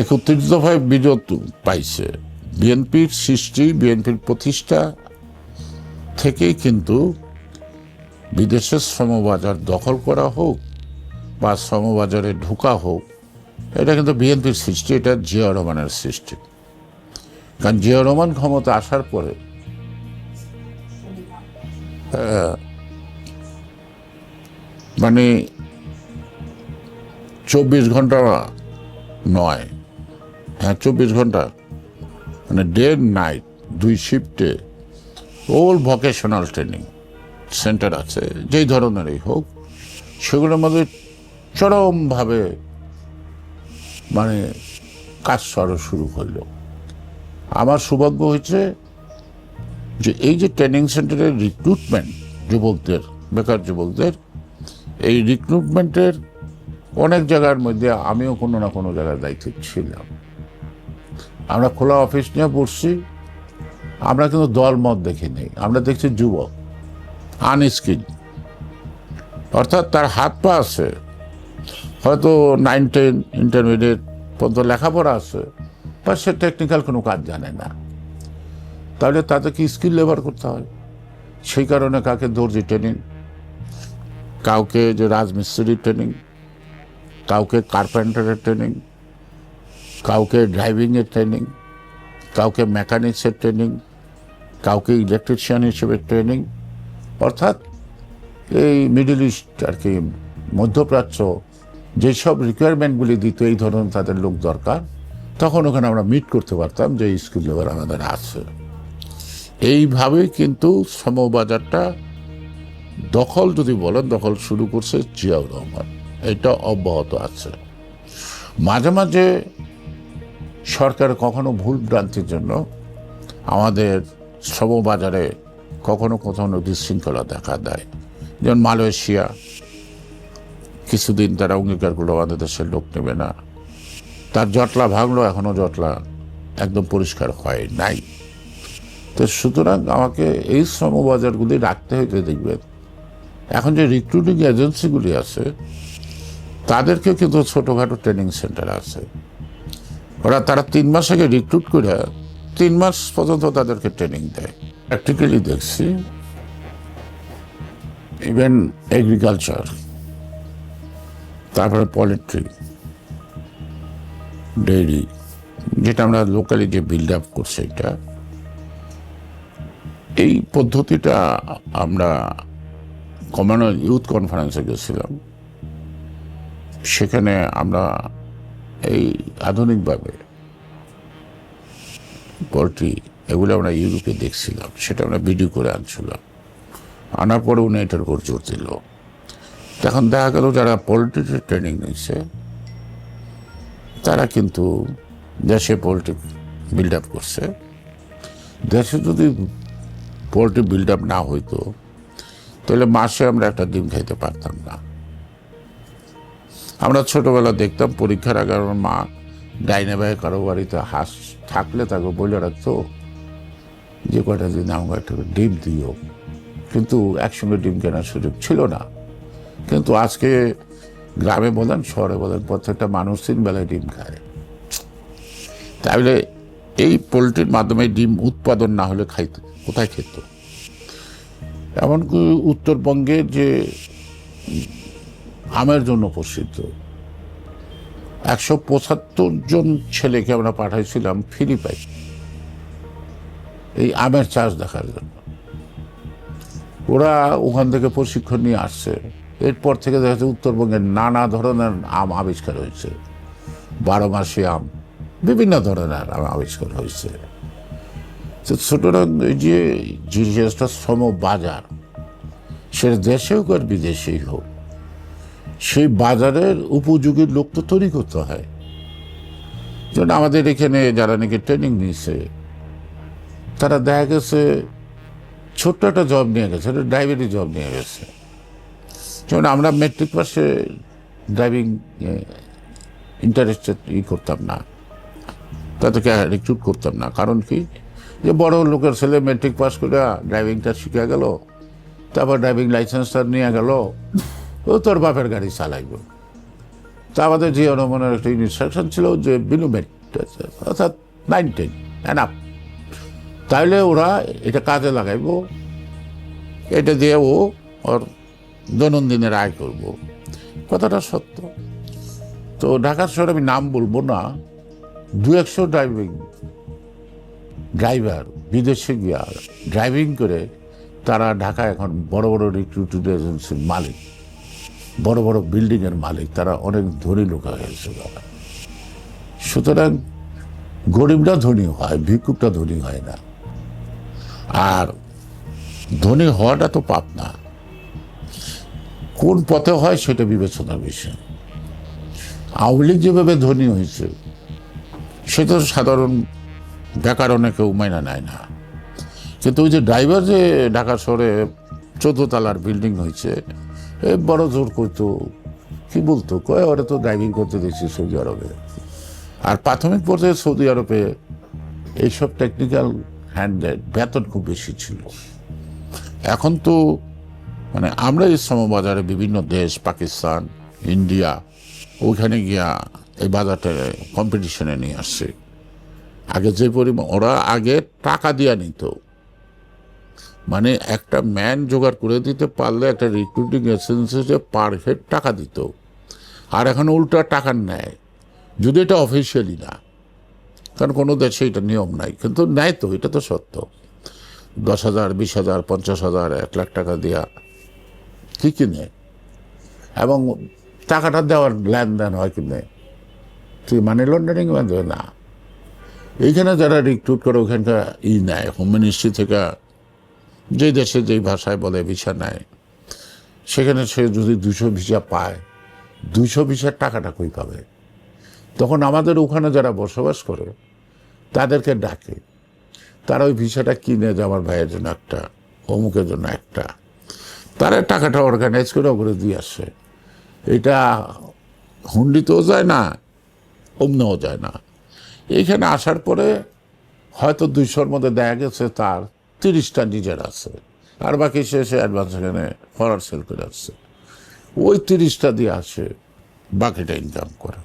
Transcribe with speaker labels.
Speaker 1: একত্রিশ দফায় বিজয় পাইছে। বিএনপির সৃষ্টি, বিএনপির প্রতিষ্ঠা থেকেই কিন্তু বিদেশের শ্রমবাজার দখল করা হোক বা শ্রমবাজারে ঢোকা হোক, এটা কিন্তু বিএনপির সৃষ্টি, এটা জিয়া রহমানের সৃষ্টি। কারণ জিয়া রহমান ক্ষমতা আসার পরে মানে চব্বিশ ঘণ্টা নয়। হ্যাঁ চব্বিশ ঘণ্টা। মানে ডে নাইট দুই শিফটে ওল ভকেশনাল ট্রেনিং সেন্টার আছে। যেই ধরনেরই হোক, সেগুলোর মধ্যে চরমভাবে মানে কাজ সরা শুরু করল আমার সৌভাগ্য হয়েছে যে এই যে ট্রেনিং সেন্টারের রিক্রুটমেন্ট যুবকদের, বেকার যুবকদের, এই রিক্রুটমেন্টের অনেক জায়গার মধ্যে আমিও কোনো না কোনো জায়গার দায়িত্বে ছিলাম। আমরা খোলা অফিস নিয়ে পড়ছি, আমরা কিন্তু দল মত দেখি নেই, আমরা দেখছি যুবক আনস্কিল অর্থাৎ তার হাত পা আছে, হয়তো নাইন টেন ইন্টারমিডিয়েট পর্যন্ত লেখাপড়া আছে, বা সে টেকনিক্যাল কোনো কাজ জানে না। তাহলে তাদেরকে স্কিল লেবার করতে হয়? সেই কারণে কাকে দর্জি ট্রেনিং কাউকে যে রাজমিস্ত্রির ট্রেনিং কাউকে কার্পেন্টারের ট্রেনিং কাউকে ড্রাইভিংয়ের ট্রেনিং কাউকে মেকানিক্সের ট্রেনিং কাউকে ইলেকট্রিশিয়ান হিসেবে ট্রেনিং অর্থাৎ এই মিডল ইস্ট আর কি মধ্যপ্রাচ্য যেসব রিকোয়ারমেন্টগুলি দিত এই ধরনের তাদের লোক দরকার, তখন ওখানে আমরা মিট করতে পারতাম যে স্কিল লেবার আমাদের আছে। এইভাবেই কিন্তু শ্রমবাজারটা দখল যদি বলেন, দখল শুরু করছে জিয়াউর রহমান। এটা অব্যাহত আছে। মাঝে মাঝে সরকার কখনো ভুল ভ্রান্তির জন্য আমাদের শ্রমবাজারে কখনো কখনো বিশৃঙ্খলা দেখা দেয়। যেমন মালয়েশিয়া, কিছুদিন তারা অঙ্গীকার করল আমাদের দেশের লোক নেবে না। তার জটলা ভাঙলো এখনও জটলা একদম পরিষ্কার হয় নাই। তো সুতরাং আমাকে এই শ্রমবাজারগুলি রাখতে হইতে দেখবেন। এখন যে রিক্রুটিং এজেন্সিগুলি আছে তাদেরকে কিন্তু ছোটোখাটো ট্রেনিং সেন্টার আছে। ওরা তারা তিন মাস আগে রিক্রুট করে তিন মাস পর্যন্ত তাদেরকে ট্রেনিং দেয়। প্র্যাকটিক্যালি দেখছি ইভেন এগ্রিকালচার তারপরে পলিট্রি ডেইরি যেটা আমরা লোকালি যে বিল্ড আপ করছি এটা, এই পদ্ধতিটা আমরা কমনওয়েলথ ইউথ কনফারেন্সে গেছিলাম। সেখানে আমরা এই আধুনিকভাবে পোলট্রি, এগুলো আমরা ইউরোপে দেখছিলাম, সেটা আমরা ভিডিও করে আনছিলাম। আনার পরে উনি এটার উপর জোর দিল। তখন দেখা গেল যারা পোলট্রিতে ট্রেনিং নিচ্ছে, তারা কিন্তু দেশে পোলট্রি বিল্ড আপ করছে। দেশে যদি পোলট্রি বিল্ড আপ না হইতো, তাহলে মাসে আমরা একটা ডিম খাইতে পারতাম না। আমরা ছোটবেলা দেখতাম পরীক্ষার আগে আমার মা ডাইনে ভাই কারও বাড়িতে হাঁস থাকলে তাকে বলে রাখতো, যে কয়টা দিন আমাকে একটা ডিম দিও। কিন্তু একসঙ্গে ডিম কেনার সুযোগ ছিল না। কিন্তু আজকে গ্রামে বলেন, শহরে বলেন, প্রত্যেকটা মানুষ তিন বেলায় ডিম খায়। তাহলে এই পোলট্রির মাধ্যমে ডিম উৎপাদন না হলে খাইত, কোথায় খেত? এমনকি উত্তরবঙ্গের যে আমের জন্য প্রসিদ্ধ। একশো পঁচাত্তর জন ছেলেকে আমরা পাঠাইছিলাম ফিলিপাই এই আমের চাষ দেখার জন্য। ওরা ওখান থেকে প্রশিক্ষণ নিয়ে আসছে। এরপর থেকে দেখা যাচ্ছে উত্তরবঙ্গের নানা ধরনের আম আবিষ্কার হয়েছে। বারো মাসে আম, বিভিন্ন ধরনের আম আবিষ্কার হয়েছে। তো সুতরাং এই যে জিনিসটা শ্রম বাজার সেটা দেশে হোক আর বিদেশেই হোক সেই বাজারের উপযোগী লোক তো তৈরি করতে হয়। যেমন আমাদের এখানে যারা নাকি ট্রেনিং নিয়েছে, তারা দেখা গেছে ছোট্ট একটা জব নিয়ে গেছে, একটা ড্রাইভারি জব নিয়ে গেছে। যেমন আমরা মেট্রিক পাশে ড্রাইভিং ইন্টারেস্টেড ই করতাম না। তাদেরকে রিক্রুট করতাম না। কারণ কি? যে বড় লোকের ছেলে মেট্রিক পাস করে ড্রাইভিংটা শিখে গেল, তারপর ড্রাইভিং লাইসেন্সটা নিয়ে গেল ও তোর বাপের গাড়ি চালাইব। তা আমাদের যে রহমানের একটা ইনস্ট্রাকশন ছিল যে বিনুমেট অর্থাৎ নাইন টেন এনাফ তাইলে ওরা এটা কাজে লাগাইবো। এটা দিয়ে ও ওর দৈনন্দিনের আয় করব। কথাটা সত্য। তো ঢাকার শহরে আমি নাম বলব না। দু একশো ড্রাইভিং ড্রাইভার বিদেশে গিয়া ড্রাইভিং করে তারা ঢাকা এখন বড় বড় রিক্রুটেড এজেন্সির মালিক। বড় বড় বিল্ডিংয়ের মালিক, তারা অনেক ধনী লোক হয়ে গেছে তারা সুতরাং গরিবরা ধনী হয় ভিক্ষুকটা ধনী হয় না। আর ধনী হওয়াটা তো পাপ না। কোন পথে হয় সেটা বিবেচনার বিষয় আওয়ামী লীগ যেভাবে ধনী হয়েছে সেটা সাধারণ বেকার অনেকেও মাইনা নেয় না। কিন্তু ওই যে ড্রাইভার যে ঢাকা শহরে চোদ্দ তালার বিল্ডিং হয়েছে বড় জোর করতো। কি বলতো? কয়, ওরা তো ড্রাইভিং করতে দেখছি সৌদি আরবে। আর প্রাথমিক পর্যায়ে সৌদি আরবে এইসব টেকনিক্যাল হ্যান্ডেড বেতন খুব বেশি ছিল। এখন তো মানে আমরা ইসলামাবাজারে বিভিন্ন দেশ, পাকিস্তান, ইন্ডিয়া, ওইখানে গিয়া এই বাজারটা কম্পিটিশনে নিয়ে আসছে। আগে যে পরিমাণ, ওরা আগে টাকা দিয়া নিত। মানে একটা ম্যান জোগাড় করে দিতে পারলে একটা রিক্রুটিং এজেন্সিতে পার হেড টাকা দিত। আর এখন উল্টা টাকা নেয়। যদি এটা অফিসিয়ালি না, কারণ কোনো দেশে এটা নিয়ম নাই, কিন্তু নেয় তো, এটা তো সত্য। দশ হাজার, বিশ হাজার, পঞ্চাশ হাজার, এক লাখ টাকা দেওয়া কি কিনে? এবং টাকাটা দেওয়ার লেনদেন হয় কি কিনে তুই মানি লন্ডারিং না। এইখানে যারা রিক্রুট করে, ওখানকার ই নেয় হোম মিনিস্ট্রি থেকে যেই দেশে যেই ভাষায় বলে ভিসা নেয়, সেখানে সে যদি দুশো ভিসা পায়, দুশো ভিসার টাকাটা কই পাবে? তখন আমাদের ওখানে যারা বসবাস করে, তাদেরকে ডাকে। তারা ওই ভিসাটা কিনে যে আমার ভাইয়ের জন্য একটা, অমুকের জন্য একটা, তারা টাকাটা অর্গানাইজ করে ওগুলো দিয়ে আসে। এটা হুন্ডিতেও যায় না, অমনেও যায় না। এইখানে আসার পরে হয়তো দুইশোর মধ্যে দেখা গেছে তার তিরিশটা নিজের আছে। আর বাকি শেষে অ্যাডভান্স এখানে ফরার সেল করে আসছে ওই তিরিশটা দিয়ে আসে বাকিটা ইনকাম করে।